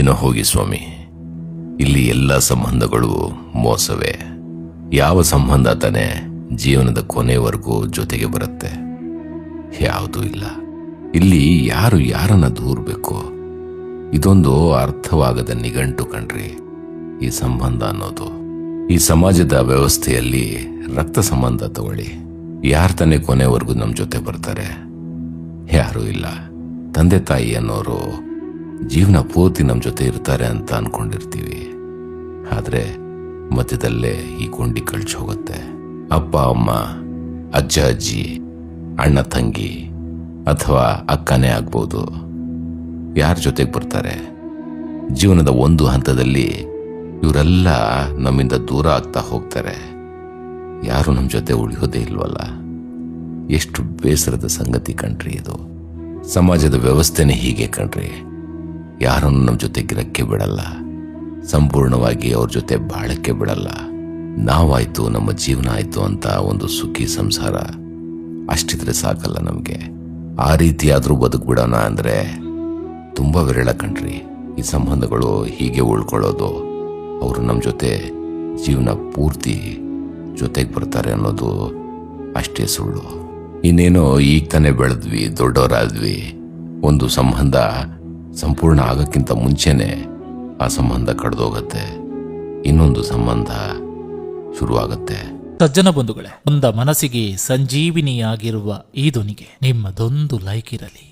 ಏನೋ ಹೋಗಿ ಸ್ವಾಮಿ. ಇಲ್ಲಿ ಎಲ್ಲ ಸಂಬಂಧಗಳು ಮೋಸವೇ. ಯಾವ ಸಂಬಂಧ ತಾನೇ ಜೀವನದ ಕೊನೆವರೆಗೂ ಜೊತೆಗೆ ಬರುತ್ತೆ. ಯಾವುದೂ ಇಲ್ಲ. ಇಲ್ಲಿ ಯಾರು ಯಾರನ್ನ ದೂರಬೇಕು ಇದೊಂದು ಅರ್ಥವಾಗದ ನಿಘಂಟು ಕಣ್ರಿ. ಈ ಸಂಬಂಧ ಅನ್ನೋದು. ಈ ಸಮಾಜದ ವ್ಯವಸ್ಥೆಯಲ್ಲಿ ರಕ್ತ ಸಂಬಂಧ ತಗೊಳ್ಳಿ. ಯಾರು ತಾನೇ ಕೊನೆವರೆಗೂ ನಮ್ಮ ಜೊತೆ ಬರ್ತಾರೆ? ಯಾರೂ ಇಲ್ಲ. ತಂದೆ ತಾಯಿ ಅನ್ನೋರು ಜೀವನ ಪೂರ್ತಿ ನಮ್ಮ ಜೊತೆ ಇರ್ತಾರೆ ಅಂತ ಅನ್ಕೊಂಡಿರ್ತೀವಿ. ಆದರೆ ಮಧ್ಯದಲ್ಲೇ ಈ ಗುಂಡಿ ಕಳ್ಚಿ ಹೋಗುತ್ತೆ. ಅಪ್ಪ, ಅಮ್ಮ, ಅಜ್ಜ, ಅಜ್ಜಿ, ಅಣ್ಣ, ತಂಗಿ ಅಥವಾ ಅಕ್ಕನೇ ಆಗ್ಬೋದು. ಯಾರ ಜೊತೆಗೆ ಬರ್ತಾರೆ? ಜೀವನದ ಒಂದು ಹಂತದಲ್ಲಿ ಇವರೆಲ್ಲ ನಮ್ಮಿಂದ ದೂರ ಆಗ್ತಾ ಹೋಗ್ತಾರೆ. ಯಾರು ನಮ್ಮ ಜೊತೆ ಉಳಿಯೋದೇ ಇಲ್ವಲ್ಲ? ಎಷ್ಟು ಬೇಸರದ ಸಂಗತಿ ಕಣ್ರಿ ಇದು. ಸಮಾಜದ ವ್ಯವಸ್ಥೆನೇ ಹೀಗೆ ಕಣ್ರಿ. ಯಾರನ್ನು ನಮ್ಮ ಜೊತೆಗಿರಕ್ಕೆ ಬಿಡಲ್ಲ. ಸಂಪೂರ್ಣವಾಗಿ ಅವ್ರ ಜೊತೆ ಬಾಳಕ್ಕೆ ಬಿಡಲ್ಲ. ನಾವಾಯ್ತು, ನಮ್ಮ ಜೀವನ ಆಯ್ತು ಅಂತ ಒಂದು ಸುಖಿ ಸಂಸಾರ ಅಷ್ಟಿದ್ರೆ ಸಾಕಲ್ಲ ನಮಗೆ. ಆ ರೀತಿಯಾದ್ರೂ ಬದುಕ್ಬಿಡೋಣ ಅಂದ್ರೆ ತುಂಬ ವಿರಳ ಕಣ್ರಿ. ಈ ಸಂಬಂಧಗಳು ಹೀಗೆ ಉಳ್ಕೊಳ್ಳೋದು, ಅವರು ನಮ್ಮ ಜೊತೆ ಜೀವನ ಪೂರ್ತಿ ಜೊತೆಗೆ ಬರ್ತಾರೆ ಅನ್ನೋದು ಅಷ್ಟೇ ಸುಳ್ಳು. ಇನ್ನೇನೋ ಈಗ ತಾನೇ ಬೆಳೆದ್ವಿ, ದೊಡ್ಡವರಾದ್ವಿ. ಒಂದು ಸಂಬಂಧ ಸಂಪೂರ್ಣ ಆಗಕ್ಕಿಂತ ಮುಂಚೆನೆ ಆ ಸಂಬಂಧ ಕಡ್ದೋಗತ್ತೆ. ಇನ್ನೊಂದು ಸಂಬಂಧ ಶುರುವಾಗತ್ತೆ. ಸಜ್ಜನ ಬಂಧುಗಳೇ, ಒಂದ ಮನಸ್ಸಿಗೆ ಸಂಜೀವಿನಿಯಾಗಿರುವ ಈ ಧ್ವನಿಗೆ ನಿಮ್ಮದೊಂದು ಲೈಕ್ ಇರಲಿ.